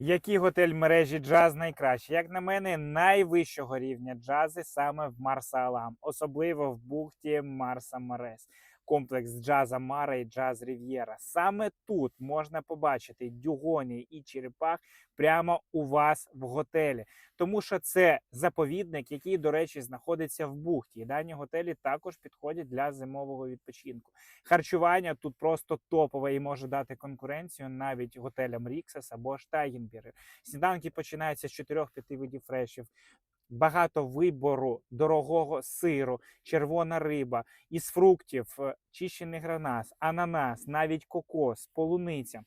Який готель мережі джаз найкращий? Як на мене, найвищого рівня джази саме в Марса Алам, особливо в бухті Марса Марес. Комплекс джаза Мара і Джаз Рів'єра. Саме тут можна побачити дюгоні і черепах прямо у вас в готелі, тому що це заповідник, який, до речі, знаходиться в бухті. І дані готелі також підходять для зимового відпочинку. Харчування тут просто топове і може дати конкуренцію навіть готелям Ріксес або Штайгенбірг. Сніданки починаються з 4-5 видів фрешів. Багато вибору дорогого сиру, червона риба, із фруктів, е, чищений гранат, ананас, навіть кокос, полуниця.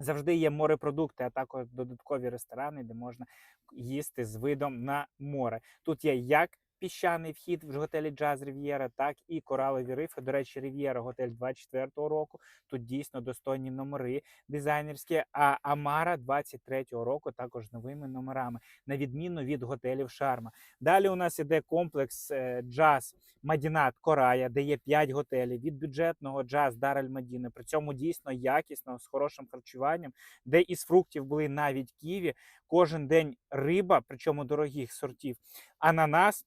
Завжди є морепродукти, а також додаткові ресторани, де можна їсти з видом на море. Тут є як піщаний вхід в готелі Джаз Рів'єра, так і коралові рифи. До речі, Рів'єра готель 24-го року. Тут дійсно достойні номери дизайнерські. А Амара 23-го року також новими номерами, на відміну від готелів Шарма. Далі у нас іде комплекс е, Джаз Мадінат Корая, де є 5 готелів від бюджетного джаз Дараль Мадіни. При цьому дійсно якісно, з хорошим харчуванням, де із фруктів були навіть ківі. Кожен день риба, причому дорогих сортів, ананас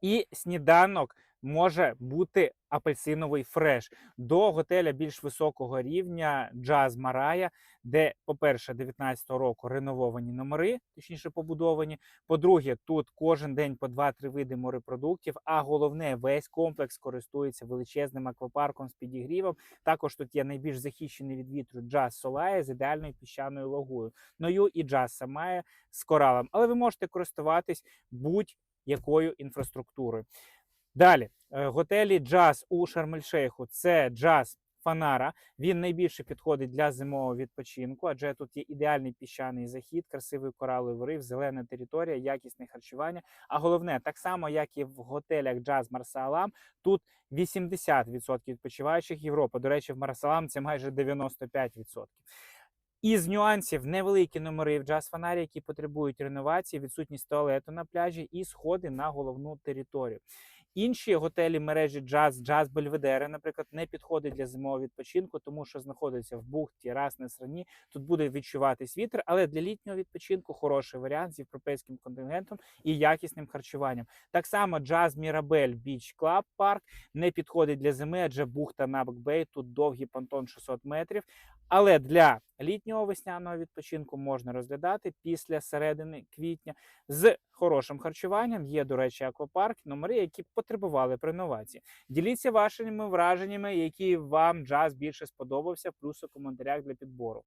і сніданок може бути апельсиновий фреш до готеля більш високого рівня Джаз Марая, де, по-перше, 19-го року ренововані номери, точніше побудовані. По-друге, тут кожен день по 2-3 види морепродуктів. А головне, весь комплекс користується величезним аквапарком з підігрівом. Також тут є найбільш захищений від вітру Джаз Солая з ідеальною піщаною логою. Ною і Джаз Самая з коралом. Але ви можете користуватись будь-якою інфраструктурою. Далі, е, готелі джаз у Шарм-ель-Шейху – це джаз Фанара. Він найбільше підходить для зимового відпочинку, адже тут є ідеальний піщаний захід, красивий кораловий риф, зелена територія, якісне харчування. А головне, так само як і в готелях Джаз Марсалам, тут 80% відпочиваючих Європи. До речі, в Марсалам це майже 95%. Із нюансів невеликі номери в джаз фонарі, які потребують реновації, відсутність туалету на пляжі і сходи на головну територію. Інші готелі мережі джаз, джаз Бельведери, наприклад, не підходять для зимового відпочинку, тому що знаходиться в бухті раз на срані. Тут буде відчуватись вітер, але для літнього відпочинку хороший варіант з європейським контингентом і якісним харчуванням. Так само джаз Мірабель Біч Клаб Парк не підходить для зими, адже бухта на Бекбей, тут довгий понтон 600 метрів. Але для літнього весняного відпочинку можна розглядати після середини квітня з хорошим харчуванням. Є, до речі, аквапарк, номери, які потребували реновації. Діліться вашими враженнями, які вам джаз більше сподобався, плюс у коментарях для підбору.